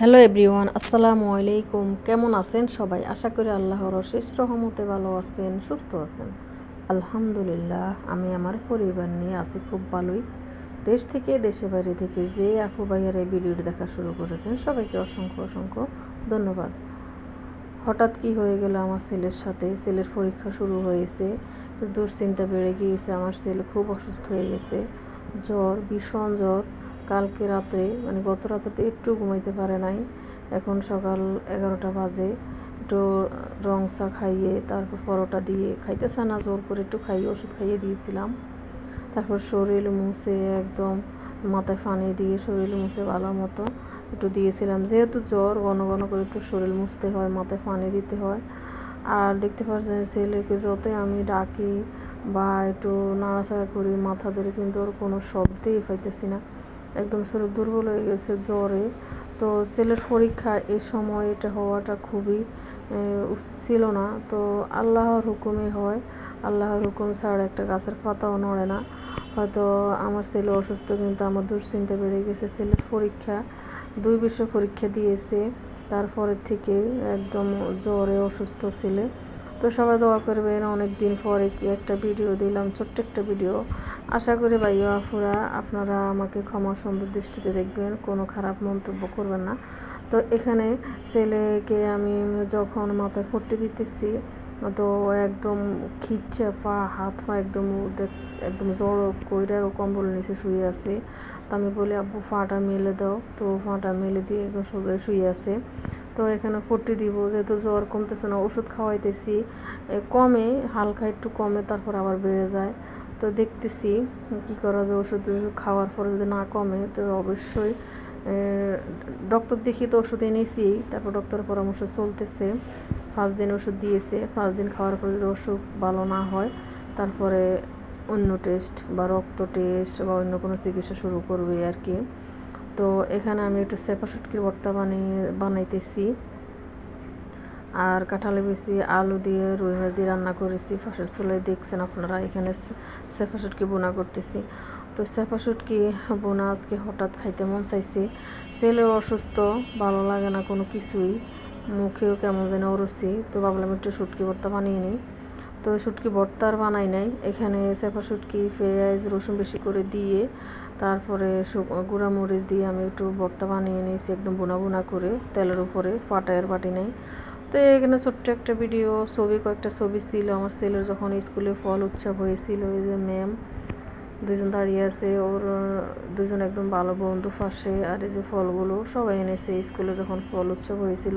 Hello everyone, আসসালামু আলাইকুম। কেমন আছেন সবাই? আশা করি আল্লাহর অশেষ রহমতে ভালো আছেন, সুস্থ আছেন। আলহামদুলিল্লাহ, আমি আমার পরিবার নিয়ে আছি খুব ভালোই। দেশ থেকে, দেশে বাইরে থেকে যে আপু ভাইয়ার এই ভিডিওটি দেখা শুরু করেছেন, সবাইকে অসংখ্য অসংখ্য ধন্যবাদ। হঠাৎ কি হয়ে গেল আমার ছেলের সাথে? ছেলের পরীক্ষা শুরু হয়েছে, দুশ্চিন্তা বেড়ে গিয়েছে, আমার ছেলে খুব অসুস্থ হয়ে গেছে। জ্বর, ভীষণ জ্বর। কালকে রাতে মানে গত রাতে একটু ঘুমাইতে পারে নাই। এখন সকাল এগারোটা বাজে। একটু রং চা খাইয়ে, তারপর পরোটা দিয়ে খাইতেছে না, জোর করে একটু খাইয়ে, ওষুধ খাইয়ে দিয়েছিলাম। তারপর শরীর মুছে একদম মাথায় ফানি দিয়ে শরীর মুছে ভালো মতো একটু দিয়েছিলাম। যেহেতু জ্বর, ঘন ঘন করে একটু শরীর মুছতে হয়, মাথায় ফানি দিতে হয়। আর দেখতে পাচ্ছেন ছেলেকে যতই আমি ডাকি বা একটু নাড়াচাড়া করি, মাথা ধরে কিন্তু ওর কোনো শব্দেই পাইতেছি না। একদম শরীর দুর্বল হয়ে গেছে জ্বরে। তো ছেলের পরীক্ষা এ সময় এটা হওয়াটা খুবই ছিল না। তো আল্লাহর হুকুমে হয়। আল্লাহর হুকুম ছাড়া একটা গাছের পাতাও নড়ে না। হয়তো আমার ছেলে অসুস্থ, কিন্তু আমার দুশ্চিন্তা বেড়ে গেছে। ছেলের পরীক্ষা, দুই বিষয় পরীক্ষা দিয়েছে। তারপরের থেকে একদম জ্বরে অসুস্থ ছেলে। তো সবাই দোয়া করবেন অনেক দিন পরে কি একটা ভিডিও দিলাম, ছোট্ট একটা ভিডিও। আশা করি ভাইয়া আফুরা আপনারা আমাকে ক্ষমা সুন্দর দৃষ্টিতে দেখবেন, কোনো খারাপ মন্তব্য করবেন না। তো এখানে ছেলেকে আমি যখন মাথায় পট্টি দিতেছি, তো একদম খিচ্ছে পা, হাত পা একদম একদম জড়ো কইরা কম্বল নিচে শুয়ে আছে। তো আমি বলি, আব্বু, ফাটা মেলে দাও। তো ফাটা মেলে দিয়ে একদম সোজা শুয়ে আছে। তো এখানে পট্টি দিব, যেহেতু জ্বর কমতেছে না, ওষুধ খাওয়াইতেছি। কমে, হালকা একটু কমে, তারপর আবার বেড়ে যায়। তো দেখতেছি কি করা যায়, ওষুধ খাওয়ার পরে যদি না কমে, তো অবশ্যই ডক্টর দেখি তো ওষুধ এনেছি, তারপর ডক্টরের পরামর্শ চলতেছে। পাঁচ দিন ওষুধ দিয়েছে, পাঁচ দিন খাওয়ার পরে যদি ওষুধ ভালো না হয়, তারপরে অন্য টেস্ট বা রক্ত টেস্ট বা অন্য কোনো চিকিৎসা শুরু করবে আর কি। তো এখানে আমি একটু সেপা শুটকির ভর্তা বানিয়ে, বানাইতেছি। আর কাঁঠালে বেশি আলু দিয়ে রুই মাছ দিয়ে রান্না করেছি। ফাঁসের চুলে দেখছেন আপনারা, এখানে সেফা শুটকি বোনা করতেছি। তো সেফা শুটকি বোনা আজকে হঠাৎ খাইতে মন চাইছে। ছেলেও অসুস্থ, ভালো লাগে না কোনো কিছুই। মুখেও কেমন যেন অরুচি তো ভাবলাম একটু শুটকি ভর্তা বানিয়ে নিই। তো শুটকি ভর্তা আর বানাই নাই। এখানে সেফা শুটকি, পেঁয়াজ, রসুন বেশি করে দিয়ে তারপরে গুঁড়া মরিচ দিয়ে আমি একটু ভর্তা বানিয়ে নিয়েছি একদম বোনা বোনা করে, তেলের উপরে পাটায়ের বাটি নেই। তো এখানে ছোট্ট একটা ভিডিও, ছবি, কয়েকটা ছবি ছিল। আমার ছেলের যখন স্কুলে ফল উৎসব হয়েছিল, এই যে ম্যাম দুজন দাঁড়িয়ে আছে, ওর দুজন একদম ভালো বন্ধু পাশে, আর এই যে ফলগুলো সবাই এনেছে স্কুলে যখন ফল উৎসব হয়েছিল।